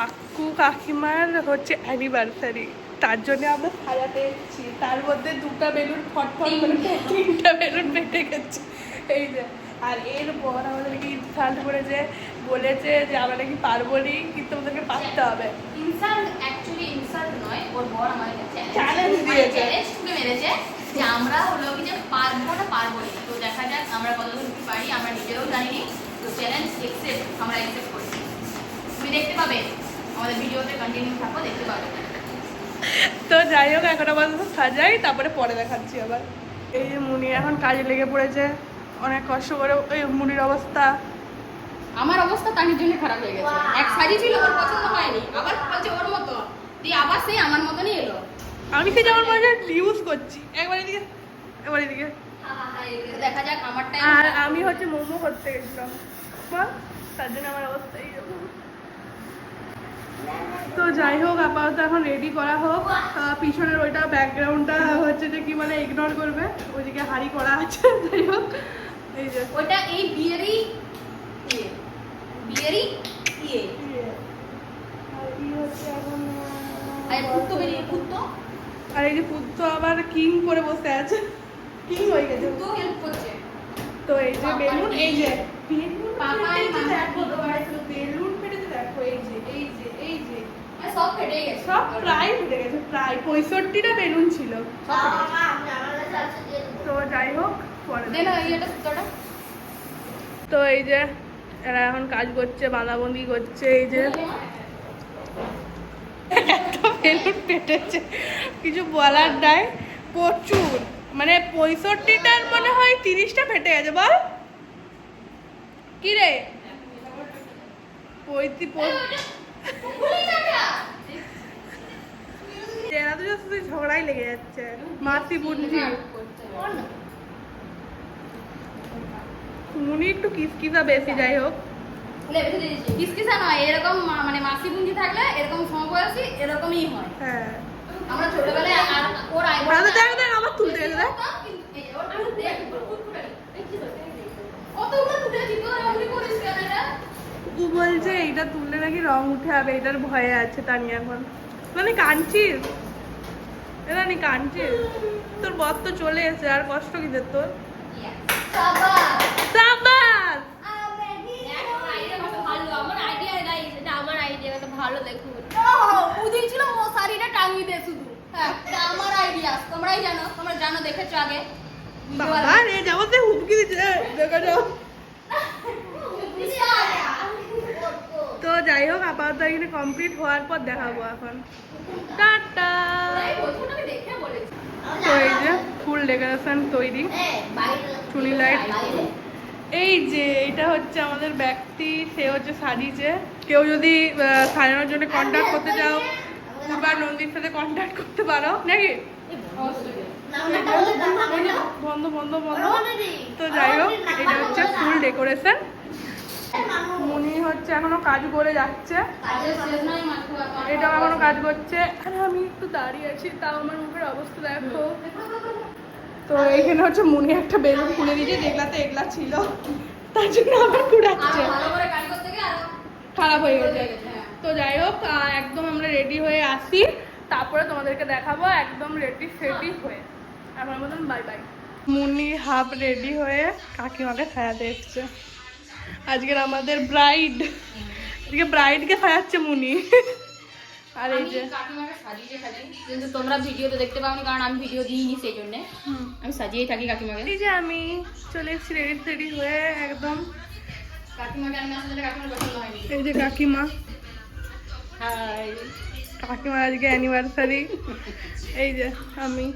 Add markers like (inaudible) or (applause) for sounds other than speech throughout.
কাকু কাকিমার হচ্ছে অ্যানিভার্সারি তার জন্য আমরা সাজাতে এসেছি তার মধ্যে দুটো বেলুন ফটফট করে তিনটা। বেলুন পেটে গেছে। এই যে আর এরপর আমাদেরকে ইনসাল্ট করেছে? বলেছে যে আমরা নাকি পারব নি কিন্তু ওদেরকে পারতে হবে। ইনসাল্ট অ্যাকচুয়ালি ইনসাল্ট নয় ওর বর দিয়েছে। চ্যালেঞ্জ ঠুকে মেরেছে যে আমরা হলো কি যে পারব না পারব না। তো দেখা যাক আমরা কতদূর কি পারি আমরা নিজেরাও জানিনি। তো চ্যালেঞ্জ একসেপ্ট আমরা একসেপ্ট করছি। তুমি দেখতে পাবে। আমাদের ভিডিওতে কন্টিনিউ থাকো দেখতে পাবে তো যাই হোক এখন আপাতত সাজাই তারপরে পরে দেখাচ্ছি আবার। এই যে মুনি এখন কাজে লেগে পড়েছে অনেক কষ্ট করে এই মুনির অবস্থা। আমার অবস্থা তানির জন্য খারাপ হয়ে গেছে। এক সাজিয়েছিল ওর পছন্দ হয়নি। আবার বলছে ওর মতো। দিয়ে আবার সেই আমার মতনই এলো। আমি কি যেমন মনে ইউজ করছি। একবার এদিকে একবার এদিকে। দেখা যাক আমারটাই আর আমি হচ্ছে মোমো করতে গেছিলাম। তার জন্য আমার অবস্থা এইরকম তো যাই হোক আপাতত এখন রেডি করা হোক। পিছনের ওইটা ব্যাকগ্রাউন্ডটা হচ্ছে যে কি মানে ইগনোর করবে। ওইদিকে হাড়ি করা আছে যাই হোক। এই যে। ওটা এই বিয়েরই ইয়ে। বিয়েরই ইয়ে। আর এখন আর কুত্তো বেরিয়ে কুত্তো আর এই যে পুত্র আবার কিং করে বসে আছে। কিং হয়ে গেছে। কুত্তো হেল্প করছে। তো এই যে বেলুন এই যে দেখো কি তোমার বেলুন ফেটেছে দেখো এই যে এই যে এই যে মানে সব ফেটে গেছে। সব প্রায় ফেটে গেছে প্রায়। পঁয়ষট্টিটা বেলুন ছিল। তো যাই হোক তো এই যে এরা এখন কাজ করছে বাঁধাবন্দি করছে এই যে এত বেলুন ফেটেছে কিছু বলার নাই। প্রচুর। মানে পঁয়ষট্টিটার মনে হয় তিরিশটা ফেটে গেছে বল। কি রে? পঁয়ত্রি এরা তো শুধু ঝগড়াই লেগে যাচ্ছে। মাসি বুনজি মুনি একটু কিসকিসা বেশি যাই হোক। কিসকিসা নয় এরকম মানে মাসি বুঞ্জি থাকলে এরকম সমবয়সী এরকমই হয়। হ্যাঁ। আমরা ছোটবেলায় আর ওর আই ওরা দেখ দেখ আবার তুলতে গেছে দেখ। ও বলছে, এইটা তুললে নাকি রং উঠে যাবে এটার ভয়ে আছে তানি এখন। মানে কাঁদছিস? এটা নি কাঁদছিস? তোর বর তো চলে এসে আর কষ্ট কি দে তোর? সাবাস! তোমরাই জানো তোমরা জানো দেখেছ আগে বাবা রে, যাব সে হুমকি দিচ্ছে দেখা যাও। যাই হোক, আপাতত এখানে কমপ্লিট হওয়ার পর দেখাবো এখন। টাটা! তো এই যে ফুল ডেকোরেশন তৈরি, চুনি লাইট। এই যে, এটা হচ্ছে আমাদের ব্যক্তি, সে হচ্ছে সাজিয়েছে। কেউ যদি সাজানোর জন্য কন্ট্যাক্ট করতে চাও, পূর্বা নন্দীর সাথে কন্ট্যাক্ট করতে পারো, নাকি? বন্ধ বন্ধ বন্ধ। তো যাই হোক, এটা হচ্ছে ফুল ডেকোরেশন। হচ্ছে এখনও কাজ করে যাচ্ছে। এখন। এটাও এখনও কাজ করছে। আরে আমি একটু দাঁড়িয়ে আছি তাও আমার মুখের অবস্থা দেখো। তো এইখানে হচ্ছে মনি একটা বেলুন খুলে দিয়েছে যেগুলাতে এগুলা ছিল। তার জন্য আবার কুড়াচ্ছে। খারাপ হয়ে গেছে। হ্যাঁ। তো যাই হোক একদম আমরা রেডি হয়ে আসি। তারপরে তোমাদেরকে দেখাবো একদম রেডি সেডি হয়ে। আমার মতন bye bye Muni half ready হয়ে কাকিমাকে সাজাতে এসছে। আজকের আমাদের ব্রাইড আজকে ব্রাইডকে সাজাচ্ছে মুনি। আর এই যে কিন্তু তোমরা ভিডিওতে দেখতে পাওনি কারণ আমি ভিডিও দিইনি সেই জন্য আমি সাজিয়েই থাকি কাকিমাকে। এই যে আমি চলে এসেছি রেডি সেডি হয়ে একদম। কাকিমাকে আমি আসলে কাকিমার পছন্দ হয়নি। এই যে কাকিমা। হাই। কাকিমার আজকে অ্যানিভার্সারি এই যে আমি।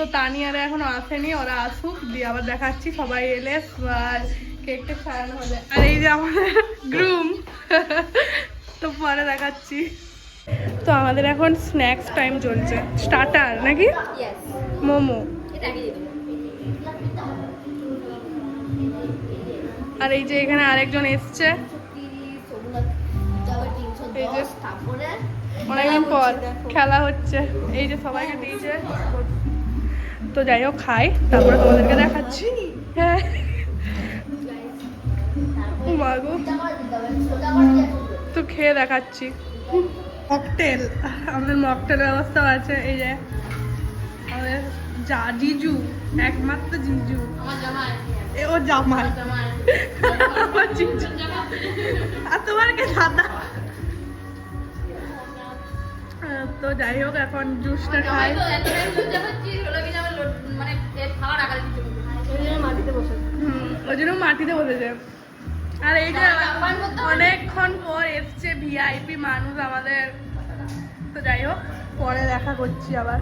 তো তানিয়ারা এখনও আসেনি ওরা আসুক দিয়ে আবার দেখাচ্ছি সবাই এলে আর কেক টেক সারানো হবে আর এই যে আমাদের গ্রুম তো পরে দেখাচ্ছি। তো আমাদের এখন স্ন্যাক্স টাইম চলছে। স্টার্টার নাকি? মোমো। আর এই যে এখানে আরেকজন এসছে। এই যে অনেকদিন পর খেলা হচ্ছে। এই যে সবাইকে দিয়েছে। তো যাই হোক খাই তারপরে তোমাদেরকে দেখাচ্ছি। হ্যাঁ। তো খেয়ে দেখাচ্ছি। মকটেল। আমাদের মকটেলের ব্যবস্থা আছে এই যে। আমাদের যা জিজু একমাত্র জিজু। আমার এ ও জামাই। জামাই। আমার জিজু। আর তোমার কে দাদা তো যাই হোক এখন জুসটা খাই। মানে ওই জন্য মাটিতে বসেছে। আর এই যে জামাই আহ্বান করতে হবে। অনেকক্ষণ পর এসছে ভিআইপি মানুষ আমাদের। তো যাই হোক পরে দেখা করছি আবার।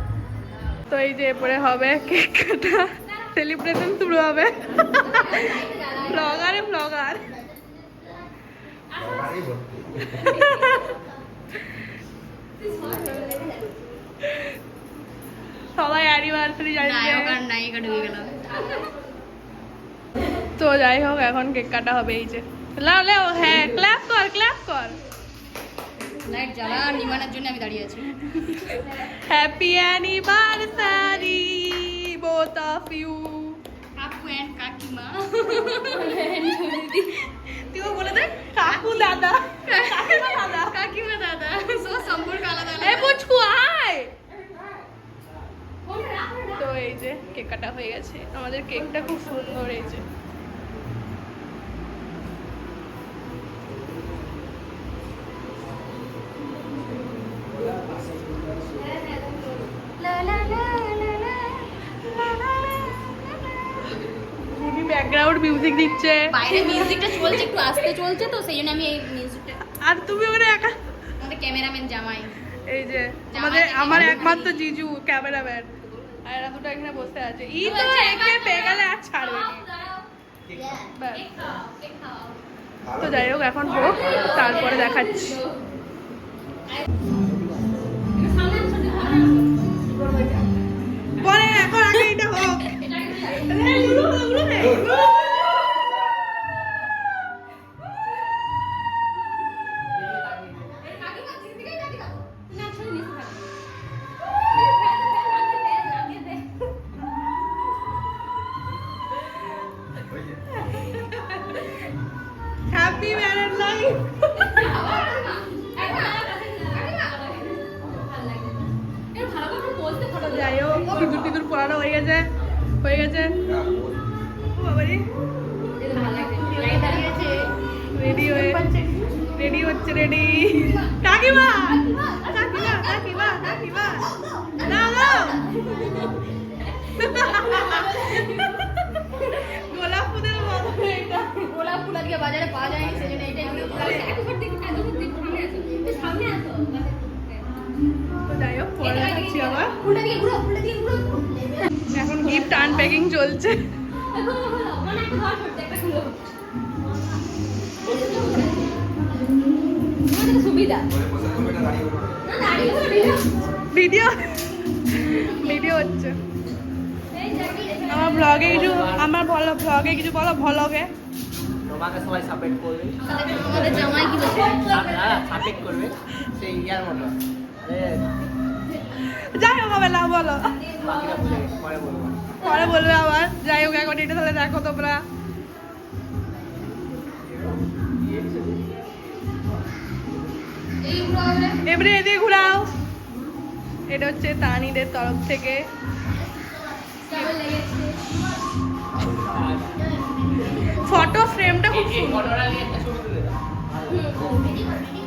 তো এই যে এরপরে হবে কেক কাটা। সেলিব্রেশন শুরু হবে। ব্লগারে ব্লগার (laughs) সবাই অ্যানিভার্সারি তো যাই হোক এখন কেক কাটা হবে এই যে। লাও লাও হ্যাঁ ক্ল্যাপ কর ক্ল্যাপ কর। লাইট জ্বালা নিমানোর জন্য আমি দাঁড়িয়ে আছি। Happy anniversary both of you কাকু অ্যান্ড কাকিমা। (laughs) তুইও বলে দে কাকু দাদা। কাকিমা দাদা। কাকিমা দাদা। সব সম্পর্ক আলাদা এই পুচকু আয়! তো এই যে কেক কাটা হয়ে গেছে। আমাদের কেকটা খুব সুন্দর এই যে। মিউজিক দিচ্ছে। বাইরে মিউজিকটা চলছে একটু আস্তে চলছে তো সেই জন্য আমি এই মিউজিকটা আর তুমি ওখানে একা আমাদের ক্যামেরাম্যান জামাই। এই যে আমাদের আমার একমাত্র জিজু ক্যামেরাম্যান আর এরা দুটো এখানে বসে আছে। ই তো একে পেয়ে গেলে আর ছাড়বে। তো যাই হোক এখন হোক তারপরে দেখাচ্ছি। পরে এখন আগে এটা হোক। গেছে? হয়ে গেছে? রেডি হয়ে রেডি হচ্ছে রেডি কাকিমা! কাকিমা কাকিমা কাকিমা। না গোলাপ ফুলের মতো। এটা গোলাপ ফুল আজকে বাজারে পাওয়া যায়নি সেই জন্য এটাই তো যাই হোক পরে দেখাচ্ছি আবার। এখন। গিফট আনপ্যাকিং চলছে। সুবিধা। ভিডিও। ভিডিও হচ্ছে। আমার ব্লগে কিছু আমার ভালো ব্লগে কিছু বলো ভ্লগে তোমাকে সবাই সাপোর্ট করবে। আমাদের জামাই কি সাপোর্ট করবে। সেই ইয়ার মতো। যাই হোক হবে না বলো। পরে বলব আবার। যাই হোক, এখন এটা তাহলে দেখো তোমরা। এবারে এদিকে ঘুরাও। এটা হচ্ছে তানিদের তরফ থেকে। ফটো ফ্রেমটা খুব সুন্দর।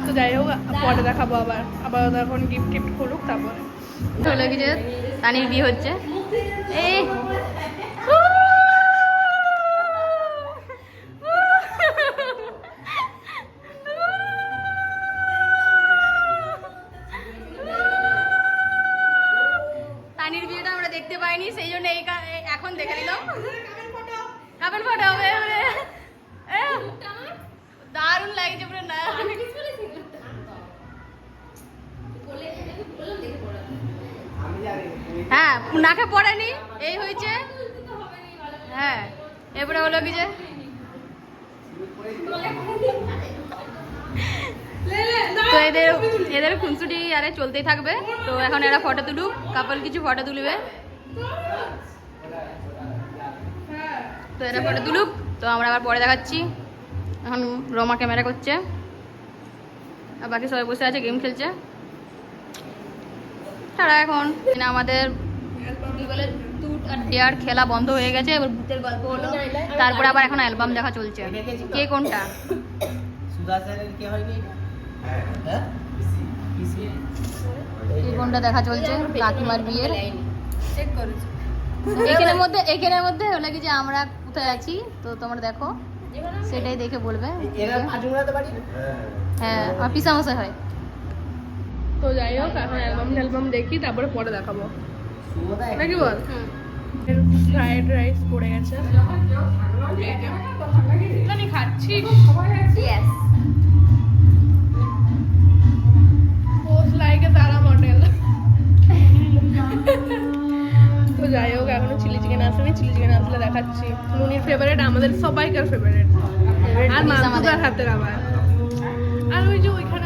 তো যাই হোক পরে দেখাবো আবার। আবার এখন গিফট টিফট খুলুক তারপরে। কি যে তানির বিয়ে হচ্ছে। এই। তানির বিয়েটা আমরা দেখতে পাইনি সেই জন্য এই কা- এই- এখন দেখে নিলাম। কাপড় ফটো হবে। নাকে পড়েনি এই হয়েছে হ্যাঁ। এবারে হলো কি যে? তো এদের এদের খুনসুটি আরে চলতেই থাকবে। তো এখন এরা ফটো তুলুক কাপল কিছু ফটো তুলবে। তো এরা ফটো তুলুক, তো আমরা আবার পরে দেখাচ্ছি। এখন রমা ক্যামেরা করছে। আর বাকি সবাই বসে আছে, গেম খেলছে। তারা এখন আমাদের টুট আর ডেয়ার খেলা বন্ধ হয়ে গেছে এবার ভূতের গল্প হলো। তারপরে আবার এখন অ্যালবাম দেখা চলছে। কে কোনটা? সুধা স্যারের কে হয় কি? হ্যাঁ। কোনটা দেখা চলছে? কাকিমার বিয়ের। চেক করেছি। এখানের মধ্যে এখানের মধ্যে হলো কি যে আমরা কোথায় আছি? তো তোমরা দেখো। সেটাই দেখে বলবে। হ্যাঁ আমার পিসা মশাই হয়। তো যাই হোক এখন অ্যালবাম ট্যালবাম দেখি তারপরে পরে দেখাবো। নাকি বল? ফ্রাইড রাইস পড়ে গেছে। জানি খাচ্ছিস? পোস্ট লাইকে তারা মডেল তো যাই হোক এখনও চিলি চিকেন আসেনি। চিলি চিকেন আসলে দেখাচ্ছি। মুনির ফেভারিট আমাদের সবাইকার ফেভারিট আর মামুদার হাতের আবার। আর ওই যে ওইখানে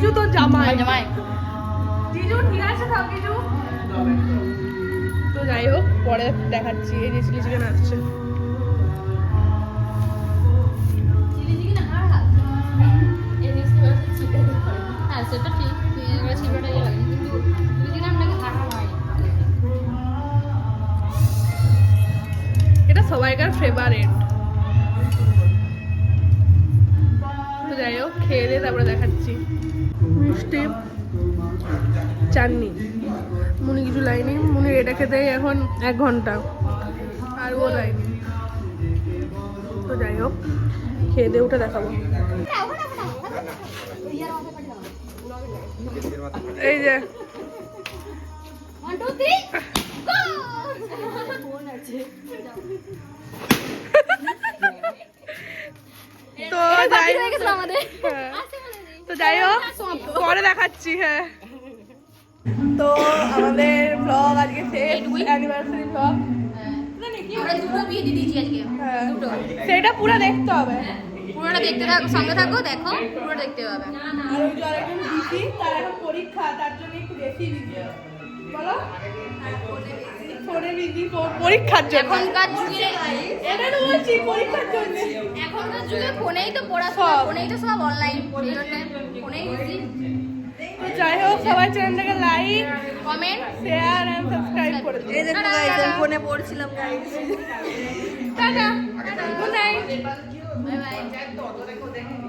জিজু তো জামাই। জামাই। জিজু ঠিক আছে থাক জিজু? তো যাই হোক পরে দেখাচ্ছি এই যে চিলি চিকেন আসছে। হ্যাঁ সেটা ঠিক ছিলটা ইয়ে লাগে কিন্তু দুই দিন আপনাকে হারা হয় এটা সবাইকার ফেভারিট তারপরে মিষ্টি চাটনি। মুনি কিছু লাইনি। মুনির এটা খেতেই এখন এক ঘণ্টা। আর ও লাইনি তো যাই হোক খেয়ে দিয়ে উঠে দেখাবো। এই যে। তো যাই হয়ে আমাদের। হ্যাঁ। তো যাই হোক পরে দেখাচ্ছি হ্যাঁ। তো আমাদের ব্লগ আজকে শেষ অ্যানিভার্সারি ব্লগ হ্যাঁ। সেটা পুরো দেখতে হবে। পুরোটা দেখতে থাকো সঙ্গে থাকো দেখো পুরো দেখতে পাবে আর ওই যে আরেকজন দিদি তার এখন পরীক্ষা তার জন্য একটু বেশি বলো? ফোনে বিজি পরীক্ষার জন্য। এখনকার যুগে এটা তো বলছি পরীক্ষার জন্য। এখনকার যুগে ফোনেই তো পড়াশোনা সব। ফোনেই তো সব অনলাইন ফোনেই তো যাই হোক চ্যানেলটাকে like comment share and subscribe করে দিন এই দেখো গাইস আমি ফোনে পড়ছিলাম guys tata good night bye bye